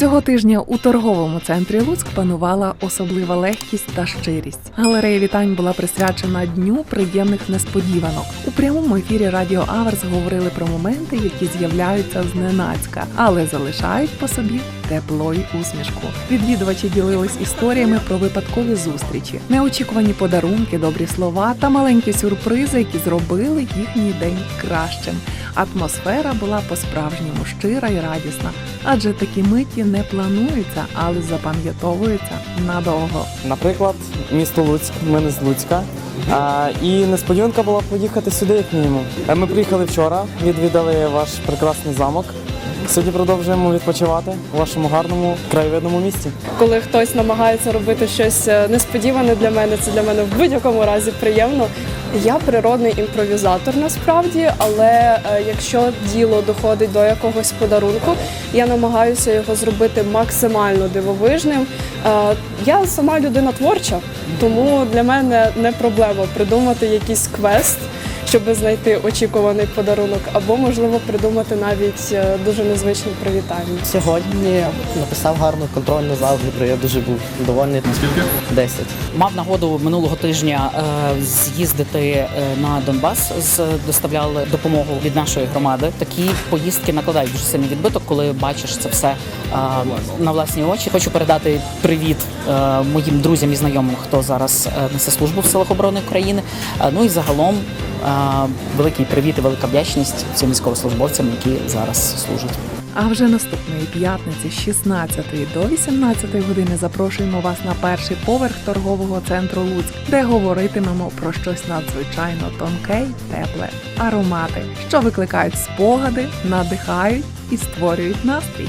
Цього тижня у торговому центрі Луцьк панувала особлива легкість та щирість. Галерея вітань була присвячена дню приємних несподіванок. У прямому ефірі Радіо Аверс говорили про моменти, які з'являються зненацька, але залишають по собі тепло усмішку. Відвідувачі ділились історіями про випадкові зустрічі, неочікувані подарунки, добрі слова та маленькі сюрпризи, які зробили їхній день кращим. Атмосфера була по-справжньому щира і радісна, адже такі миті не плануються, але запам'ятовуються надовго. Наприклад, місто Луцьк, ми не з Луцька. А, і несподіванка була поїхати сюди, як мінімум. Ми приїхали вчора, відвідали ваш прекрасний замок. Сьогодні продовжуємо відпочивати у вашому гарному краєвидному місті. коли хтось намагається робити щось е, несподіване для мене, це для мене в будь-якому разі приємно. Я природний імпровізатор насправді, але е, якщо діло доходить до якогось подарунку, я намагаюся його зробити максимально дивовижним. Е, Я сама людина творча, тому для мене не проблема придумати якийсь квест. Щоб знайти очікуваний подарунок, або можливо придумати навіть е, дуже незвичне привітання. Сьогодні написав гарну контрольну з алгебри, я дуже був довольний. Скільки? 10. Мав нагоду минулого тижня е, з'їздити е, на Донбас. З доставляли допомогу від нашої громади. Такі поїздки накладають дуже сильний відбиток, коли бачиш це все е, на власні очі. Хочу передати привіт е, моїм друзям і знайомим, хто зараз несе службу в силах оборони України. Е, ну і загалом великий привіт і велика вдячність цим військовослужбовцям, які зараз служать. А вже наступної п'ятниці з 16 до 18 години запрошуємо вас на перший поверх торгового центру Луцьк, де говоритимемо про щось надзвичайно тонке й тепле, аромати, що викликають спогади, надихають і створюють настрій.